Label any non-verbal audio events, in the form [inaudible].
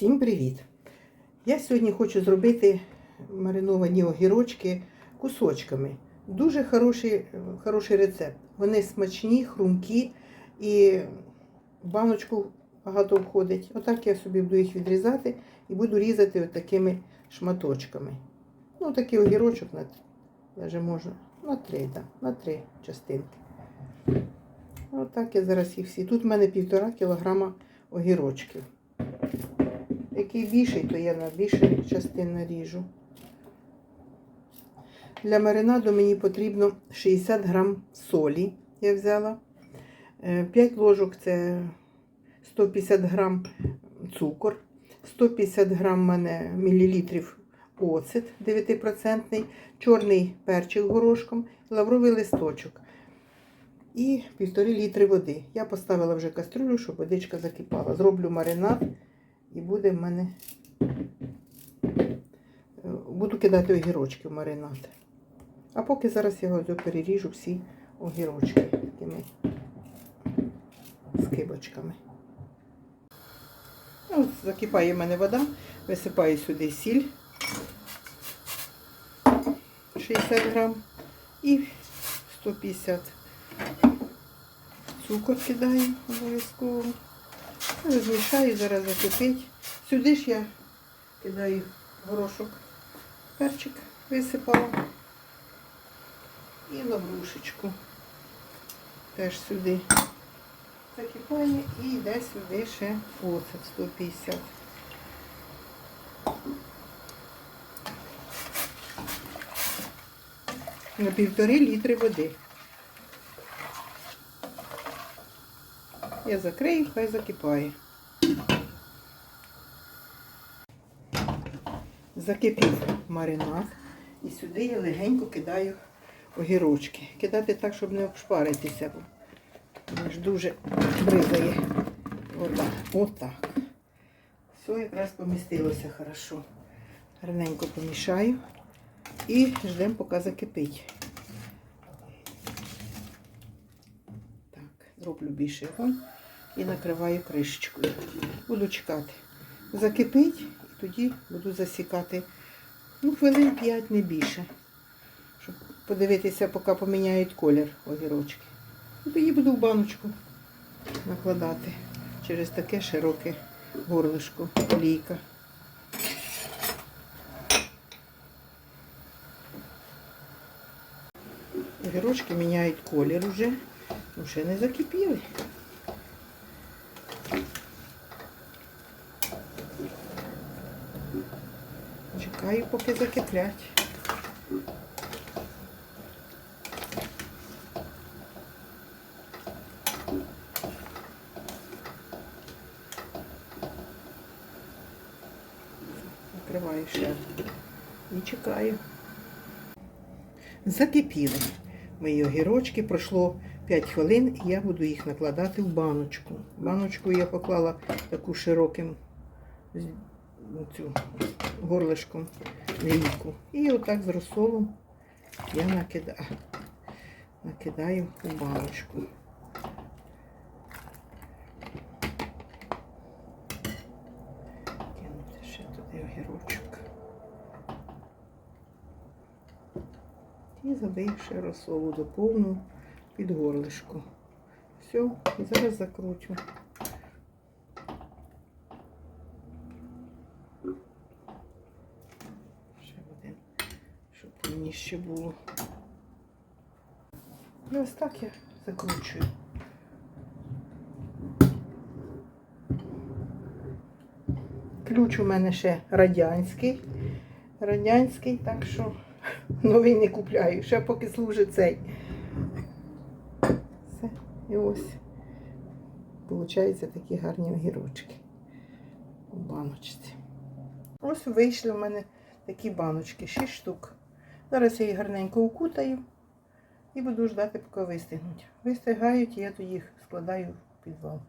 Всім привіт! Я сьогодні хочу зробити мариновані огірочки кусочками. Дуже хороший, хороший рецепт. Вони смачні, хрумкі і в баночку багато входить. Отак я собі буду їх відрізати і буду різати такими шматочками. Ну, такий огірочок на, навіть можна на три, да, на три частинки. Отак я зараз їх всі. Тут в мене півтора кілограма огірочків. Який більший, то я на більше частин наріжу. Для маринаду мені потрібно 60 грам солі. Я взяла. 5 ложок це 150 грам цукор, 150 грам мене мілілітрів оцет 9%, чорний перчик горошком, лавровий листочок і півтори літри води. Я поставила вже кастрюлю, щоб водичка закипала. Зроблю маринад і буде в мене. Буду кидати огірочки в маринад. А поки зараз я ось переріжу всі огірочки такими скибочками. Ну, закипає в мене вода, висипаю сюди сіль 60 грам і 150 цукор кидаю обов'язково. Розмішаю, зараз закипить. Сюди ж я кидаю горошок, перчик висипала і лаврушечку. Теж сюди закипає і йде сюди ще оцет 150. На півтори літри води. Я закрию, хай закипає. Закипів маринад. І сюди я легенько кидаю огірочки. Кидати так, щоб не обшпаритися, бо ж дуже бризає. Отак. Отак. Все якраз помістилося хорошо. Гарненько помішаю і ждемо, поки закипить. Так, зроблю більше вогонь і накриваю кришечкою. Буду чекати. Закипить і тоді буду засікати ну, хвилин 5 не більше. Щоб подивитися, поки поміняють колір огірочки. І тоді буду в баночку накладати через таке широке горлишко, олійка. Огірочки міняють колір вже, ну ще не закипіли. Чекаю, поки закиплять. Накриваю ще і чекаю. Закипіли мої огірочки, пройшло 5 хвилин, і я буду їх накладати в баночку. Баночку я поклала таку широким цю, горлишком лійку. І отак з розсолом я накидаю, накидаю у баночку. Кинути ще туди огірочок. І забивши розсолу до повну під горлишко. Все, і зараз закручу. Ще один, ще було. І ось так я закручую. Ключ у мене ще радянський. Радянський, так що [laughs] новий не купляю. Ще поки служить цей. Все. І ось. Получаються такі гарні огірочки у баночці. Ось вийшли в мене такі баночки, 6 штук. Зараз я її гарненько укутаю і буду ждати, поки вистигнуть. Вистигають, і я тоді їх складаю в підвал.